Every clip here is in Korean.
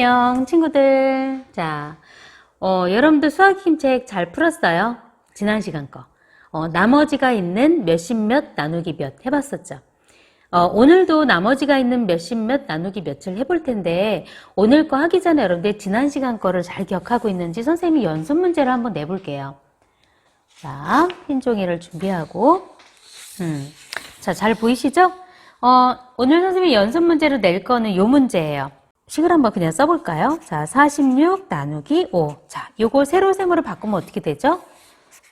안녕 친구들. 자 어, 여러분들 수학 힘책 잘 풀었어요? 지난 시간 거. 어, 나머지가 있는 몇십 몇 나누기 몇 해봤었죠. 어, 오늘도 나머지가 있는 몇십 몇 나누기 몇을 해볼 텐데 오늘 거 하기 전에 여러분들 지난 시간 거를 잘 기억하고 있는지 선생님이 연습 문제를 한번 내볼게요. 자, 흰 종이를 준비하고. 음, 자, 잘 보이시죠? 어, 오늘 선생님이 연습 문제로 낼 거는 요 문제예요. 식을 한번 그냥 써볼까요? 자, 46 나누기 5. 자, 요거 세로 세모로 바꾸면 어떻게 되죠?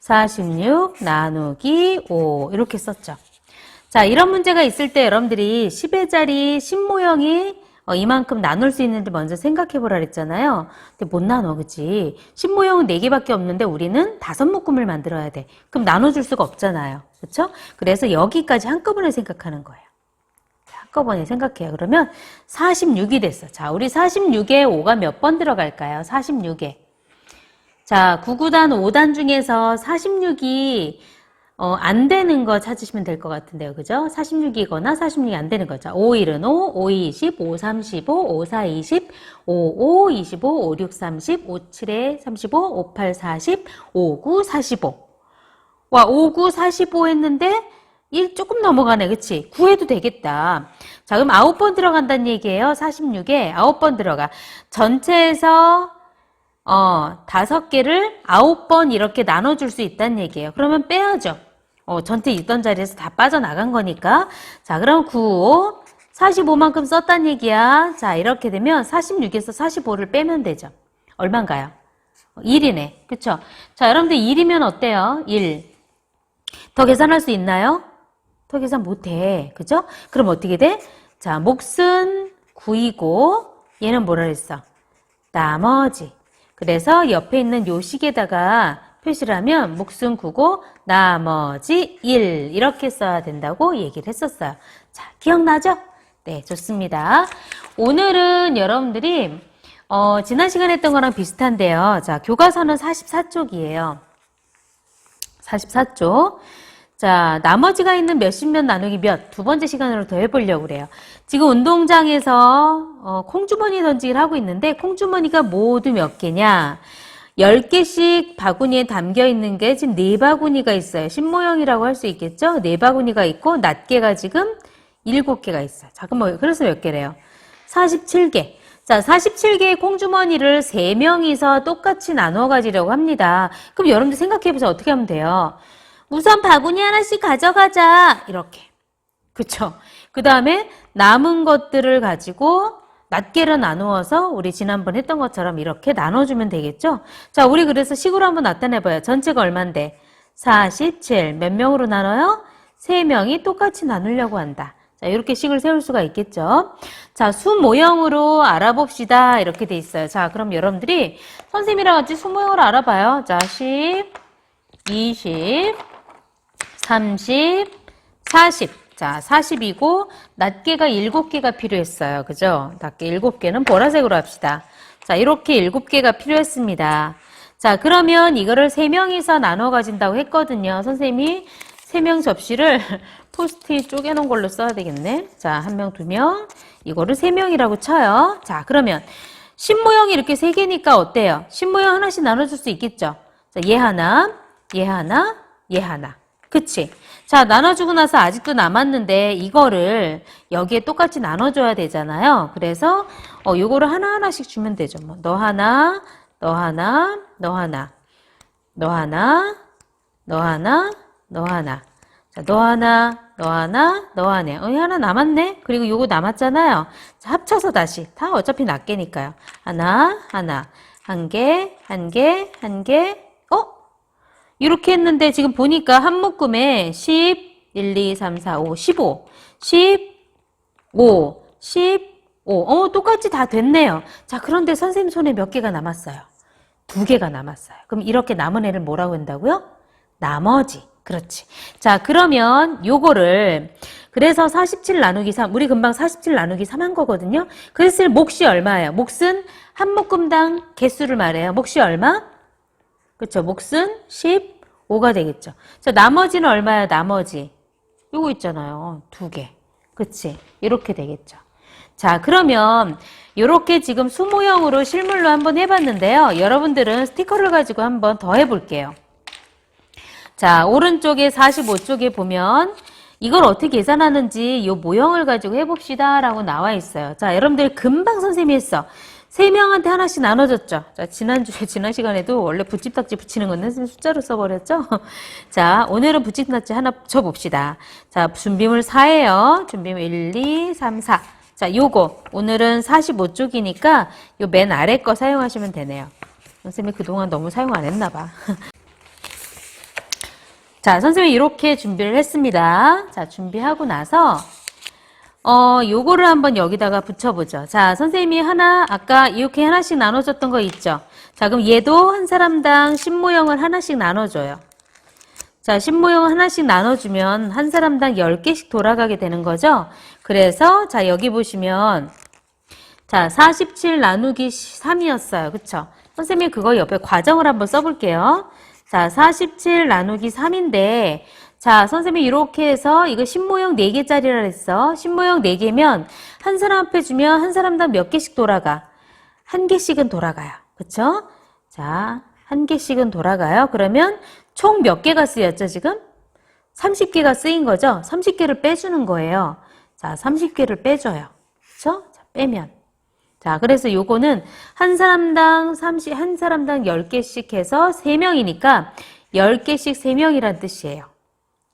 46 나누기 5. 이렇게 썼죠. 자, 이런 문제가 있을 때 여러분들이 10의 자리 10모형이 어, 이만큼 나눌 수 있는지 먼저 생각해 보라 그랬잖아요. 근데 못 나눠, 그치? 10모형은 4개밖에 없는데 우리는 다섯 묶음을 만들어야 돼. 그럼 나눠줄 수가 없잖아요. 그쵸? 그래서 여기까지 한꺼번에 생각하는 거예요. 자, 한꺼번에 생각해요. 그러면 46이 됐어. 자, 우리 46에 5가 몇 번 들어갈까요? 46에. 자, 9구단 5단 중에서 46이 어, 안 되는 거 찾으시면 될 것 같은데요. 그죠? 46이거나 46이 안 되는 거죠. 5, 1은 5, 5, 2, 20, 5, 3, 15, 5, 4, 20, 5, 5, 25, 5, 6, 30, 5, 7에 35, 5, 8, 40, 5, 9, 45. 와, 5, 9, 45 했는데 1 조금 넘어가네. 그치? 9해도 되겠다. 자, 그럼 9번 들어간다는 얘기예요. 46에 9번 들어가. 전체에서 어, 다섯 개를 아홉 번 이렇게 나눠줄 수 있다는 얘기예요. 그러면 빼야죠. 어, 전체 있던 자리에서 다 빠져나간 거니까. 자, 그럼 9, 45만큼 썼단 얘기야. 자, 이렇게 되면 46에서 45를 빼면 되죠. 얼만가요? 1이네. 그쵸? 자, 여러분들 1이면 어때요? 1. 더 계산할 수 있나요? 더 계산 못해. 그죠? 그럼 어떻게 돼? 자, 몫은 9이고, 얘는 뭐라 그랬어? 나머지. 그래서 옆에 있는 요 식에다가 표시를 하면 몫은 9고 나머지 1 이렇게 써야 된다고 얘기를 했었어요. 자, 기억나죠? 네, 좋습니다. 오늘은 여러분들이 어, 지난 시간에 했던 거랑 비슷한데요. 자, 교과서는 44쪽이에요. 44쪽. 자, 나머지가 있는 몇십 몇 나누기 몇 두 번째 시간으로 더 해보려고 그래요. 지금 운동장에서 어, 콩주머니 던지기를 하고 있는데 콩주머니가 모두 몇 개냐? 10개씩 바구니에 담겨 있는 게 지금 네 바구니가 있어요. 신모형이라고 할 수 있겠죠? 네 바구니가 있고 낱개가 지금 7개가 있어요. 자, 그럼 뭐, 그래서 몇 개래요? 47개. 자, 47개의 콩주머니를 3명이서 똑같이 나눠 가지려고 합니다. 그럼 여러분들 생각해 보세요. 어떻게 하면 돼요? 우선 바구니 하나씩 가져가자. 이렇게. 그쵸? 그 다음에 남은 것들을 가지고 낱개로 나누어서 우리 지난번 했던 것처럼 이렇게 나눠주면 되겠죠? 자, 우리 그래서 식으로 한번 나타내봐요. 전체가 얼만데? 47. 몇 명으로 나눠요? 3명이 똑같이 나누려고 한다. 자, 이렇게 식을 세울 수가 있겠죠? 자, 수 모형으로 알아봅시다. 이렇게 돼 있어요. 자, 그럼 여러분들이 선생님이랑 같이 수 모형으로 알아봐요. 자, 10, 20, 30, 40. 자, 40이고, 낱개가 7개가 필요했어요. 그죠? 낱개 7개는 보라색으로 합시다. 자, 이렇게 7개가 필요했습니다. 자, 그러면 이거를 3명이서 나눠 가진다고 했거든요. 선생님이 3명 접시를 포스트잇 쪼개놓은 걸로 써야 되겠네. 자, 한 명, 두 명. 이거를 3명이라고 쳐요. 자, 그러면 신모형이 이렇게 3개니까 어때요? 신모형 하나씩 나눠줄 수 있겠죠? 자, 얘 하나, 얘 하나, 얘 하나. 그치? 자, 나눠주고 나서 아직도 남았는데 이거를 여기에 똑같이 나눠줘야 되잖아요. 그래서 어, 요거를 하나하나씩 주면 되죠. 뭐, 너 하나, 너 하나, 너 하나, 너 하나, 너 하나, 너 하나. 자, 너 하나, 너 하나, 너 하나. 어, 하나 남았네? 그리고 요거 남았잖아요. 자, 합쳐서 다시. 다 어차피 낱개니까요. 하나, 하나. 한 개, 한 개, 한 개. 어? 이렇게 했는데 지금 보니까 한 묶음에 10, 1, 2, 3, 4, 5, 15, 15, 15. 어, 똑같이 다 됐네요. 자, 그런데 선생님 손에 몇 개가 남았어요? 두 개가 남았어요. 그럼 이렇게 남은 애를 뭐라고 한다고요? 나머지. 그렇지. 자, 그러면 요거를 그래서 47 나누기 3, 우리 금방 47 나누기 3 한 거거든요. 그랬을 몫이 얼마예요? 몫은 한 묶음당 개수를 말해요. 몫이 얼마? 그쵸? 몫은 15가 되겠죠. 자, 나머지는 얼마야? 나머지. 요거 있잖아요. 두 개. 그치? 이렇게 되겠죠. 자, 그러면 이렇게 지금 수모형으로 실물로 한번 해봤는데요. 여러분들은 스티커를 가지고 한번 더 해볼게요. 자, 오른쪽에 45쪽에 보면 이걸 어떻게 계산하는지 이 모형을 가지고 해봅시다 라고 나와 있어요. 자, 여러분들 금방 선생님이 했어. 세 명한테 하나씩 나눠줬죠. 자, 지난주에, 지난 시간에도 원래 붙집딱지 붙이는 선생님 숫자로 써버렸죠? 자, 오늘은 붙집딱지 하나 붙여봅시다. 자, 준비물 4예요. 준비물 1, 2, 3, 4. 자, 요거. 오늘은 45쪽이니까 요 맨 아래 거 사용하시면 되네요. 선생님이 그동안 너무 사용 안 했나 봐. 자, 선생님이 이렇게 준비를 했습니다. 자, 준비하고 나서, 어, 요거를 한번 여기다가 붙여보죠. 자, 선생님이 하나, 아까 이렇게 하나씩 나눠줬던 거 있죠? 자, 그럼 얘도 한 사람당 신모형을 하나씩 나눠줘요. 자, 신모형 하나씩 나눠주면 한 사람당 10개씩 돌아가게 되는 거죠? 그래서, 자, 여기 보시면, 자, 47 나누기 3이었어요. 그쵸? 선생님이 그거 옆에 과정을 한번 써볼게요. 자, 47 나누기 3인데, 자, 선생님이 이렇게 해서 이거 신모형 4개짜리라 했어. 신모형 4개면 한 사람 앞에 주면 한 사람당 몇 개씩 돌아가? 한 개씩은 돌아가요. 그쵸? 자, 한 개씩은 돌아가요. 그러면 총 몇 개가 쓰였죠, 지금? 30개가 쓰인 거죠? 30개를 빼주는 거예요. 자, 30개를 빼줘요. 그쵸? 자, 빼면. 자, 그래서 요거는 한 사람당 30, 한 사람당 10개씩 해서 3명이니까 10개씩 3명이란 뜻이에요.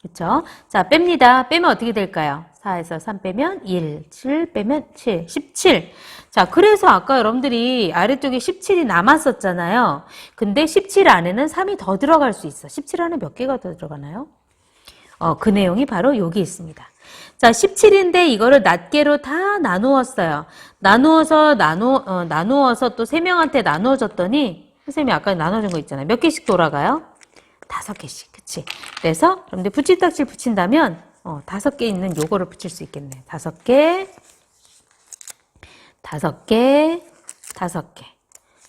그쵸? 자, 뺍니다. 빼면 어떻게 될까요? 4에서 3 빼면 1, 7 빼면 7, 17. 자, 그래서 아까 여러분들이 아래쪽에 17이 남았었잖아요. 근데 17 안에는 3이 더 들어갈 수 있어. 17 안에 몇 개가 더 들어가나요? 어, 그 내용이 바로 여기 있습니다. 자, 17인데 이거를 낱개로 다 나누었어요. 나누어서 나누 어, 나누어서 또 세 명한테 나눠줬더니 선생님이 아까 나눠준 거 있잖아요. 몇 개씩 돌아가요? 다섯 개씩, 그치? 그래서 여러분들 붙이딱지를 붙인다면 어, 다섯 개 있는 요거를 붙일 수 있겠네. 다섯 개, 다섯 개, 다섯 개.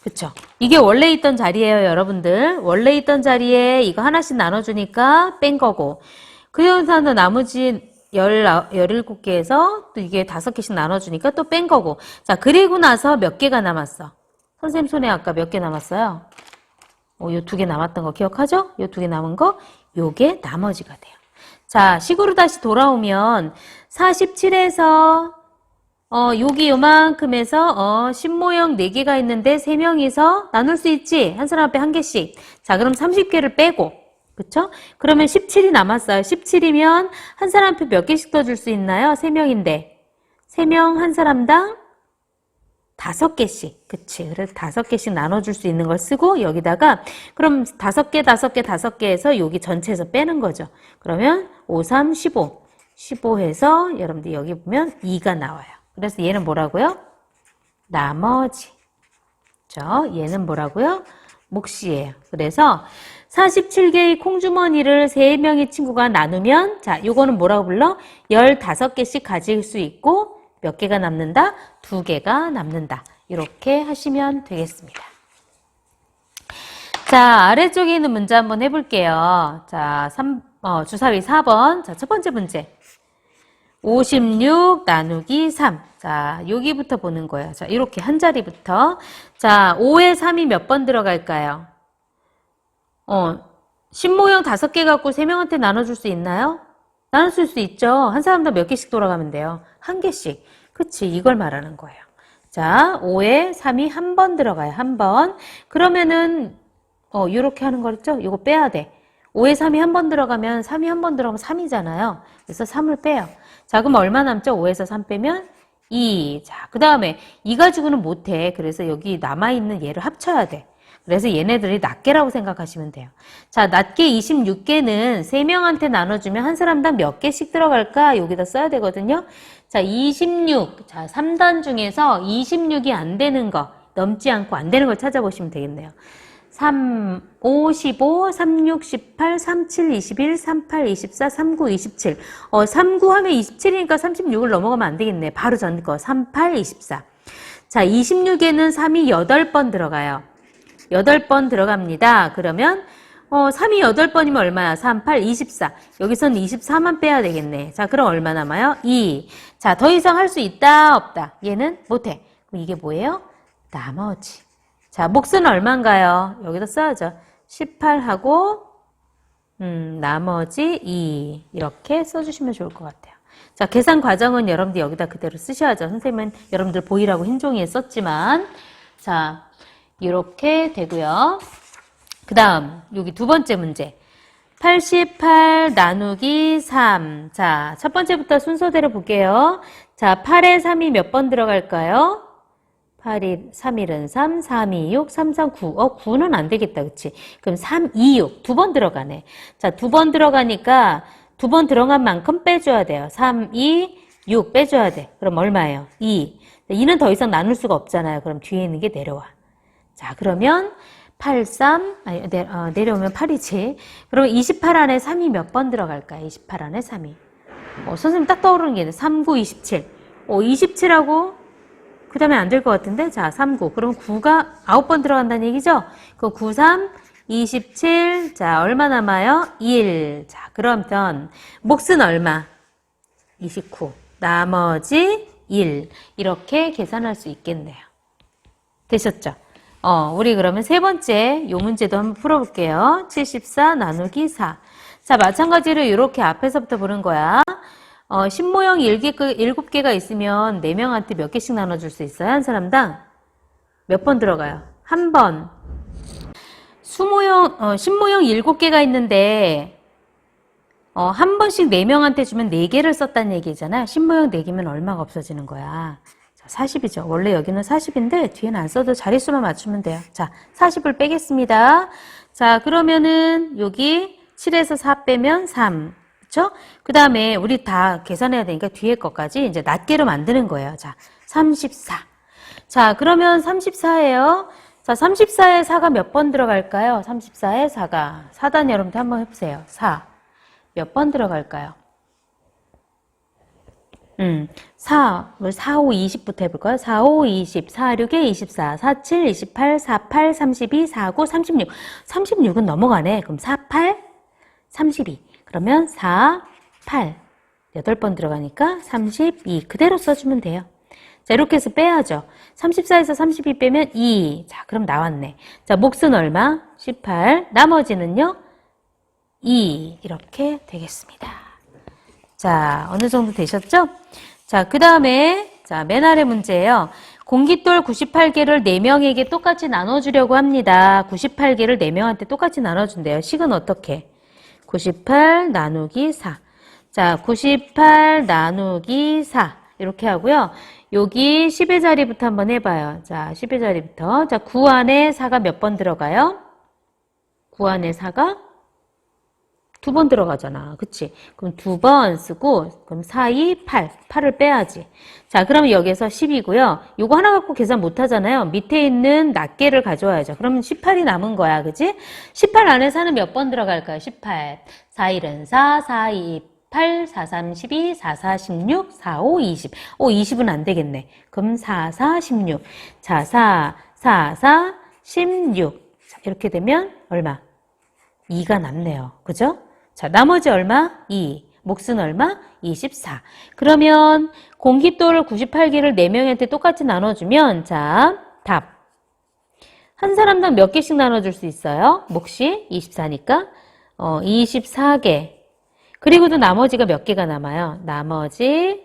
그쵸? 이게 원래 있던 자리예요, 여러분들. 원래 있던 자리에 이거 하나씩 나눠주니까 뺀 거고. 그 현상은 나머지 열, 열일곱 개에서 또 이게 다섯 개씩 나눠주니까 또 뺀 거고. 자, 그리고 나서 몇 개가 남았어? 선생님 손에 아까 몇 개 남았어요? 어, 요두 개 남았던 거 기억하죠? 요 두 개 남은 거, 요게 나머지가 돼요. 자, 식으로 다시 돌아오면 47에서 어, 여기 요만큼에서 어, 신모형 4개가 있는데 3명이서 나눌 수 있지? 한 사람 앞에 한 개씩. 자, 그럼 30개를 빼고. 그쵸? 그러면 17이 남았어요. 17이면 한 사람 앞에 몇 개씩 더 줄 수 있나요? 3명인데. 3명 한 사람당 다섯 개씩. 그치. 그래서 다섯 개씩 나눠줄 수 있는 걸 쓰고 여기다가 그럼 다섯 개, 다섯 개, 다섯 개에서 여기 전체에서 빼는 거죠. 그러면 5, 3, 15. 15 해서 여러분들 여기 보면 2가 나와요. 그래서 얘는 뭐라고요? 나머지. 죠 얘는 뭐라고요? 몫이에요. 그래서 47개의 콩주머니를 3명의 친구가 나누면 자, 요거는 뭐라고 불러? 15개씩 가질 수 있고 몇 개가 남는다? 2개가 남는다. 이렇게 하시면 되겠습니다. 자, 아래쪽에 있는 문제 한번 해볼게요. 자, 3, 어, 주사위 4번. 자, 첫 번째 문제. 56 나누기 3. 자, 여기부터 보는 거예요. 자, 이렇게 한 자리부터. 자, 5에 3이 몇 번 들어갈까요? 어, 신모형 5개 갖고 3명한테 나눠줄 수 있나요? 나눠줄 수 있죠. 한 사람당 몇 개씩 돌아가면 돼요? 한 개씩. 그치, 이걸 말하는 거예요. 자, 5에 3이 한 번 들어가요. 한 번. 그러면은, 어, 이렇게 하는 거랬죠? 이거 빼야 돼. 5에 3이 한 번 들어가면 3이 한 번 들어가면 3이잖아요. 그래서 3을 빼요. 자, 그럼 얼마 남죠? 5에서 3 빼면 2. 자, 그 다음에 2 가지고는 못해. 그래서 여기 남아있는 얘를 합쳐야 돼. 그래서 얘네들이 낱개라고 생각하시면 돼요. 자, 낱개 26개는 3명한테 나눠주면 한 사람당 몇 개씩 들어갈까? 여기다 써야 되거든요. 자, 26. 자, 3단 중에서 26이 안 되는 거, 넘지 않고 안 되는 걸 찾아보시면 되겠네요. 3, 5, 15, 36, 18, 37, 21, 38, 24, 39, 27. 어, 39 하면 27이니까 36을 넘어가면 안 되겠네. 바로 전 거. 38, 24. 자, 26에는 3이 8번 들어가요. 8번 들어갑니다. 그러면, 어, 3이 8번이면 얼마야? 3, 8, 24. 여기서는 24만 빼야 되겠네. 자, 그럼 얼마 남아요? 2. 자, 더 이상 할 수 있다, 없다. 얘는 못해. 그럼 이게 뭐예요? 나머지. 자, 몫은 얼마인가요? 여기다 써야죠. 18하고, 음, 나머지 2. 이렇게 써주시면 좋을 것 같아요. 자, 계산 과정은 여러분들 여기다 그대로 쓰셔야죠. 선생님은 여러분들 보이라고 흰 종이에 썼지만. 자, 이렇게 되고요. 그 다음, 여기 두 번째 문제. 88 나누기 3. 자, 첫 번째부터 순서대로 볼게요. 자, 8에 3이 몇 번 들어갈까요? 8일, 3일은 3, 3, 2, 6, 3, 3, 9. 어, 9는 안 되겠다. 그치? 그럼 3, 2, 6. 두 번 들어가네. 자, 두 번 들어가니까 두 번 들어간 만큼 빼줘야 돼요. 3, 2, 6 빼줘야 돼. 그럼 얼마예요? 2. 2는 더 이상 나눌 수가 없잖아요. 그럼 뒤에 있는 게 내려와. 자, 그러면 8, 3, 아니, 내, 어, 내려오면 8이지. 그러면 28 안에 3이 몇 번 들어갈까요? 28 안에 3이. 어, 선생님 딱 떠오르는 게 있네. 3, 9, 27. 어, 27하고, 그 다음에 안 될 것 같은데? 자, 3, 9. 그럼 9가 9번 들어간다는 얘기죠? 그 9, 3, 27. 자, 얼마 남아요? 1. 자, 그러면, 몫은 얼마? 29. 나머지 1. 이렇게 계산할 수 있겠네요. 되셨죠? 어, 우리 그러면 세 번째 요 문제도 한번 풀어볼게요. 74 나누기 4. 자, 마찬가지로 이렇게 앞에서부터 보는 거야. 어, 신모형 7개, 7개가 있으면 4명한테 몇 개씩 나눠줄 수 있어요? 한 사람당? 몇 번 들어가요? 한 번. 수모형, 어, 신모형 7개가 있는데, 어, 한 번씩 4명한테 주면 4개를 썼다는 얘기잖아요. 신모형 4개면 얼마가 없어지는 거야. 자, 40이죠. 원래 여기는 40인데 뒤에는 안 써도 자릿수만 맞추면 돼요. 자, 40을 빼겠습니다. 자, 그러면은 여기 7에서 4 빼면 3. 그쵸? 그 다음에 우리 다 계산해야 되니까 뒤에 것까지 이제 낱개로 만드는 거예요. 자, 34. 자, 그러면 34예요. 자, 34에 4가 몇 번 들어갈까요? 34에 4가. 4단 여러분들 한번 해보세요. 4. 몇 번 들어갈까요? 음, 4, 뭐 4, 5, 20부터 해볼까요? 4, 5, 20, 4, 6에 24, 4, 7, 28, 4, 8, 32, 4, 9, 36. 36은 넘어가네. 그럼 4, 8, 32. 그러면 4, 8. 8번 들어가니까 32. 그대로 써주면 돼요. 자, 이렇게 해서 빼야죠. 34에서 32 빼면 2. 자, 그럼 나왔네. 자, 몫은 얼마? 18. 나머지는요? 2. 이렇게 되겠습니다. 자, 어느 정도 되셨죠? 자, 그 다음에, 자, 맨 아래 문제예요. 공깃돌 98개를 4명에게 똑같이 나눠주려고 합니다. 98개를 4명한테 똑같이 나눠준대요. 식은 어떻게? 98 나누기 4. 자, 98 나누기 4. 이렇게 하고요. 여기 10의 자리부터 한번 해봐요. 자, 10의 자리부터. 자, 9 안에 4가 몇 번 들어가요? 9 안에 4가 두 번 들어가잖아. 그치? 그럼 두 번 쓰고, 그럼 4, 2, 8. 8을 빼야지. 자, 그러면 여기서 10이고요. 요거 하나 갖고 계산 못 하잖아요. 밑에 있는 낱개를 가져와야죠. 그러면 18이 남은 거야. 그치? 18 안에 4는 몇 번 들어갈까요? 18. 4, 1은 4, 4, 2, 8, 4, 3, 12, 4, 4, 16, 4, 5, 20. 오, 20은 안 되겠네. 그럼 4, 4, 16. 자, 4, 4, 4, 16. 자, 이렇게 되면 얼마? 2가 남네요. 그죠? 자, 나머지 얼마? 2. 몫은 얼마? 24. 그러면 공깃돌을 98개를 4명한테 똑같이 나눠주면 자, 답. 한 사람당 몇 개씩 나눠줄 수 있어요? 몫이 24니까 어, 24개. 그리고도 나머지가 몇 개가 남아요? 나머지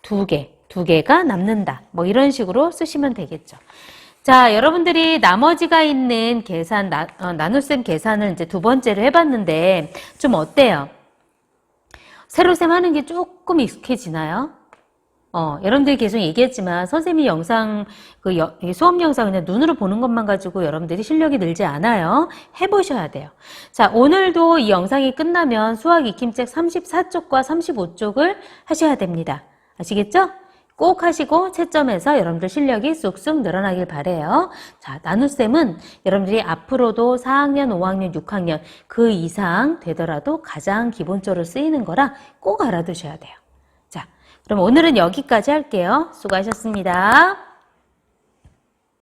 두 개. 두 개가 남는다. 뭐 이런 식으로 쓰시면 되겠죠. 자, 여러분들이 나머지가 있는 계산, 나, 어, 나눗셈 계산을 이제 두 번째로 해봤는데, 좀 어때요? 세로셈 하는 게 조금 익숙해지나요? 어, 여러분들이 계속 얘기했지만, 선생님이 영상, 그 여- 이 수업 영상 그냥 눈으로 보는 것만 가지고 여러분들이 실력이 늘지 않아요. 해보셔야 돼요. 자, 오늘도 이 영상이 끝나면 수학 익힘책 34쪽과 35쪽을 하셔야 됩니다. 아시겠죠? 꼭 하시고 채점해서 여러분들 실력이 쑥쑥 늘어나길 바래요. 자, 나눗셈은 여러분들이 앞으로도 4학년, 5학년, 6학년 그 이상 되더라도 가장 기본적으로 쓰이는 거라 꼭 알아두셔야 돼요. 자, 그럼 오늘은 여기까지 할게요. 수고하셨습니다.